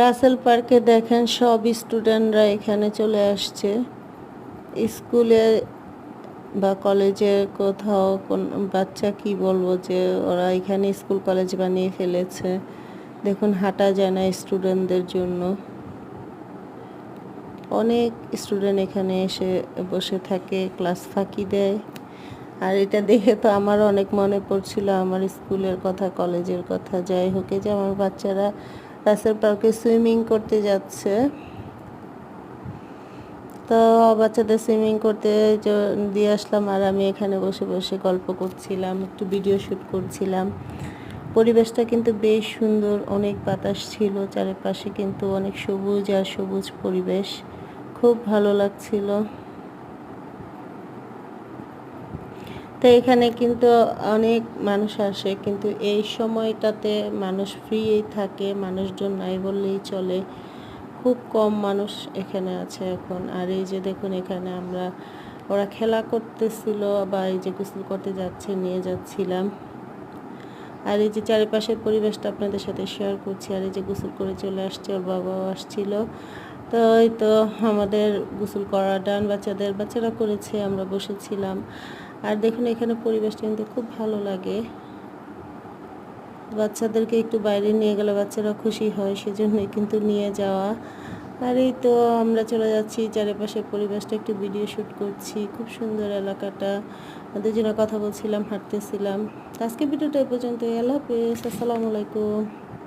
রাসেল পার্কে দেখেন সব স্টুডেন্টরা এখানে চলে আসছে। স্কুলে বা কলেজে কোথাও কোন বাচ্চা কি বলব যে ওরা এখানে স্কুল কলেজ বানিয়ে ফেলেছে। দেখুন হাঁটা যায় না স্টুডেন্টদের জন্য। অনেক স্টুডেন্ট এখানে এসে বসে থাকে, ক্লাস ফাঁকি দেয়। আর এটা দেখে তো আমার অনেক মনে পড়ছিল, আমার স্কুলের কথা, কলেজের কথা। যাই হোক যে আমার বাচ্চারা রাসেল পার্কে সুইমিং করতে যাচ্ছে। তো বাচ্চাদের সুইমিং করতে দিয়ে আসলাম আর আমি এখানে বসে বসে গল্প করছিলাম, একটু ভিডিও শ্যুট করছিলাম। পরিবেশটা কিন্তু বেশ সুন্দর, অনেক বাতাস ছিল, চারিপাশে কিন্তু অনেক সবুজ আর সবুজ পরিবেশ। খুব ভালো লাগছিল। তো এখানে কিন্তু অনেক মানুষ আসে, কিন্তু এই সময়টাতে মানুষ ফ্রিই থাকে, মানুষজন নাই বললেই চলে। খুব কম মানুষ এখানে আছে এখন। আর এই যে দেখুন এখানে আমরা, ওরা খেলা করতেছিল বা এই যে গোসল করতে যাচ্ছে, নিয়ে যাচ্ছিলাম। আর এই যে চারিপাশের পরিবেশটা আপনাদের সাথে শেয়ার করছি। আর এই যে গোসল করে চলে আসছে, ওর বাবাও আসছিল। তো এই তো আমাদের গোসল করা ডান বাচ্চাদের বাচ্চারা করেছে, আমরা বসেছিলাম। আর দেখুন, এখানে পরিবেশটা কিন্তু খুব ভালো লাগে। বাচ্চাদেরকে একটু বাইরে নিয়ে গেলে বাচ্চারা খুশি হয়, সেজন্যই কিন্তু নিয়ে যাওয়া। আর এই তো আমরা চলে যাচ্ছি, চারিপাশে পরিবেশটা একটু ভিডিও শ্যুট করছি। খুব সুন্দর এলাকাটা। দুজনে কথা বলছিলাম, হাঁটতেছিলাম। আজকে ভিডিওটা এই পর্যন্ত আল্লাহ হাফেজ। আসসালামু আলাইকুম।